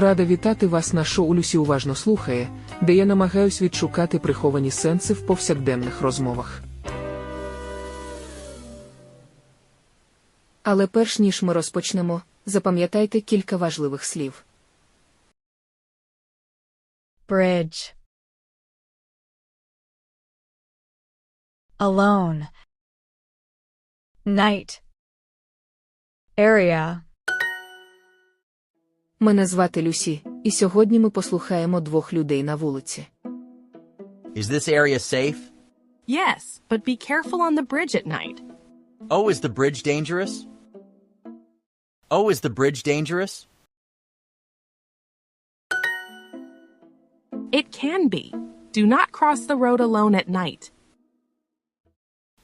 Рада вітати вас. На шоу Люсі уважно слухає, де я намагаюсь відшукати приховані сенси в повсякденних розмовах. Але перш ніж ми розпочнемо, запам'ятайте кілька важливих слів. bridge. Alone. Night. Area Мене звати Люсі, і сьогодні ми послухаємо двох людей на вулиці. Is this area safe? Yes, but be careful on the bridge at night. Oh, is the bridge dangerous? Oh, is the bridge dangerous? It can be. Do not cross the road alone at night.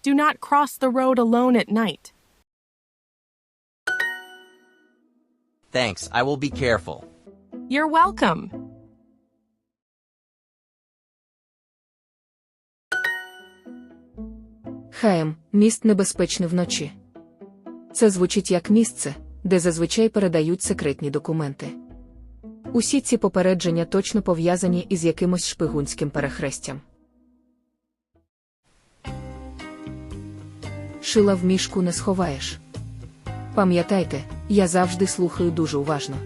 Do not cross the road alone at night. Thanks, I will be careful. You're welcome. Хаєм міст небезпечний вночі. Це звучить як місце, де зазвичай передають секретні документи. Усі ці попередження точно пов'язані із якимось шпигунським перехрестям. Шила в мішку не сховаєш. Пам'ятайте, я завжди слухаю дуже уважно.